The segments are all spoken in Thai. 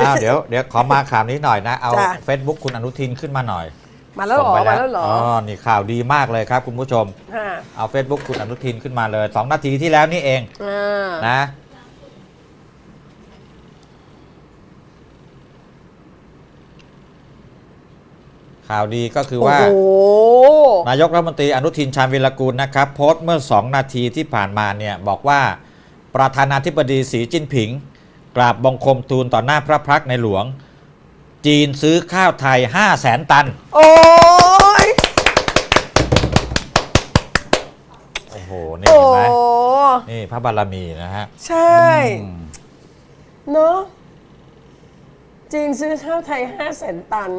อ้าวเดี๋ยวเดี๋ยวขอมาข่าวนี้หน่อยนะ เอา จ้ะ Facebook คุณอนุทินขึ้นมาหน่อยมาแล้วเหรอส่งไปมาแล้วเหรออ๋อนี่ข่าวดีมากเลยครับคุณผู้ชมฮะเอา Facebook คุณอนุทินขึ้นมาเลย 2 นาทีที่แล้วนี่เองอ่านะข่าวดีก็คือโอ้ว่า โห นายกรัฐมนตรีอนุทินชาญวิรกูลนะครับ โพสต์เมื่อ 2 นาทีที่ผ่านมาเนี่ยบอกว่า ประธานาธิบดีสีจิ้นผิง กราบบังคมทูลต่อหน้าพระพักตร์ในหลวง จีนซื้อข้าวไทย 5 0 0แสนตัน โอ้ยโอ้โห นี่โอ้เห็นไหมนี่พระบารมีนะฮะใช่ อืมเนาะจีนซื้อข้าวไทยห้าแสนตัน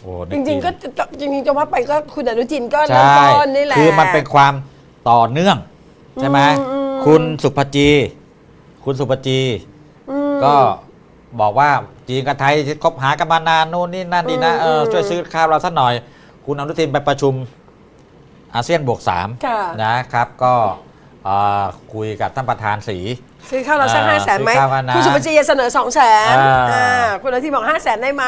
โอ้จริง ๆ ก็จะจริงๆจะว่าไปก็คุณอนุทินก็ใช่เริ่มต้นนี่แหละ คือมันเป็นความต่อเนื่อง ใช่ไหมอืมอืม คุณสุภจี คุณสุภจี อืม ก็บอกว่าจีนกับไทยคบหากันมานานนู่นนี่นั่นดีนะเอออืมช่วยซื้อข้าวเราสักหน่อย คุณอนุทินไปประชุมอาเซียนบวกสามค่ะ นะครับ ก็เอ่อคุยกับท่านประธานสี ซื้อข้าวเราสักอ่าห้าแสนไหมซื้อข้าวกันนะคุณสุภจีจะเสนอสองแสนอ่า คุณอนุทินบอกห้าแสนได้ไหม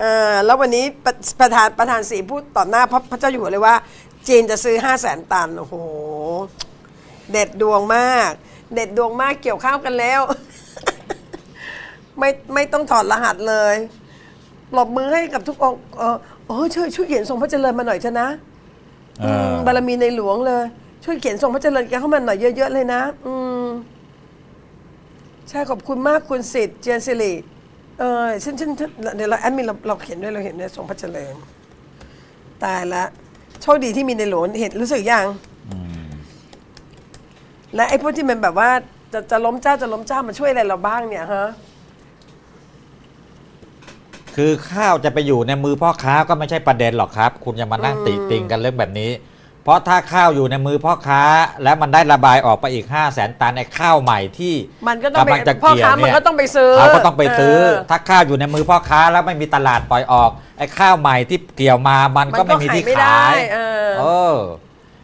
เออแล้ววันนี้ประประธานประธานสีพูดต่อหน้าพระพระเจ้าอยู่หัวเลยว่า จีนจะซื้อห้าแสนตัน โอ้โห เด็ดดวงมาก เด็ดดวงมากเกี่ยวข้าวกันแล้ว ไม่ไม่ต้องถอดรหัสเลยปรบมือให้กับทุกองค์เออโอ้ช่วยช่วยเขียนทรงพระเจริญมาหน่อยเถอะนะเออือมบารมีในหลวงเลย ช่วยเขียนทรงพระเจริญกันเข้ามาหน่อยเยอะ ๆ เลยนะ อืม ใช่ขอบคุณมากคุณสิทธิ์เจียนสิริเออฉันฉันฉันเดี๋ยวเราแอดมินเราเราเขียนด้วยเราเห็นด้วยทรงพระเจริญตายละโชคดีที่มีในหลวงเห็นรู้สึกยังอืม และไอ้พวกที่มันแบบว่าจะจะล้มเจ้าจะล้มเจ้ามาช่วยอะไรเราบ้างเนี่ยฮะ คือข้าวจะไปอยู่ในมือพ่อค้าก็ไม่ใช่ประเด็นหรอกครับ คุณอย่ามานั่งติติงกันเรื่องแบบนี้ เพราะถ้าข้าวอยู่ในมือพ่อค้า แล้วมันได้ระบายออกไปอีก 5 0 0แสนตันในข้าวใหม่ที่มันก็ต้องไปกำลัจะพ่อเกี่ยวค้ามันเนี่ยก็ต้องไปซื้อเขาก็ต้องไปซื้อ เถ้าข้าวอยู่ในมือพ่อค้าแล้วไม่มีตลาดปล่อยออกไอ้ข้าวใหม่ที่เกี่ยวมามันก็มันก็ไม่มีที่ขายไม่ขายได้เออ เออ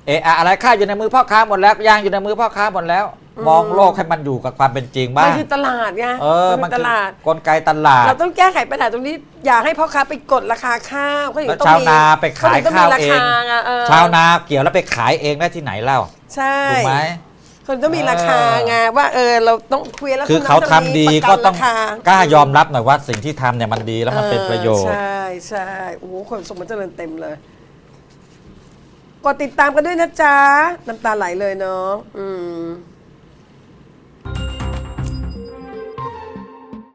เอะอะอะไรข้าวอยู่ในมือพ่อค้าหมดแล้วยางอยู่ในมือพ่อค้าหมดแล้วมองโลกให้มันอยู่กับความเป็นจริงมับ้านงคือตลาดไงเออมัมันนคือตคือลาด กลไกตลาด เราต้องแก้ไขปัญหาตรงนี้ อย่าให้พ่อค้าไปกดราคาข้าวเขาถึงแล้วต้องชาวมีนาไปขายถึงต้องข้าวมีราเอคางไงเออชาวนาเกี่ยวแล้วไปขายเองได้ที่ไหนเล่าใช่ถูกไหม คนต้องมีราคาไงว่าเออเราต้องคุยแล้วคือเขาทำดีประนก็ต้องราคากล้ายอมรับหน่อยว่าสิ่งที่ทำเนี่ยมันดีแล้วมันเป็นประโยชน์เออใช่ใช่โอ้โหคนสมบัติเจริญเต็มเลย กดติดตามกันด้วยนะจ๊ะ น้ำตาไหลเลยเนาะอืม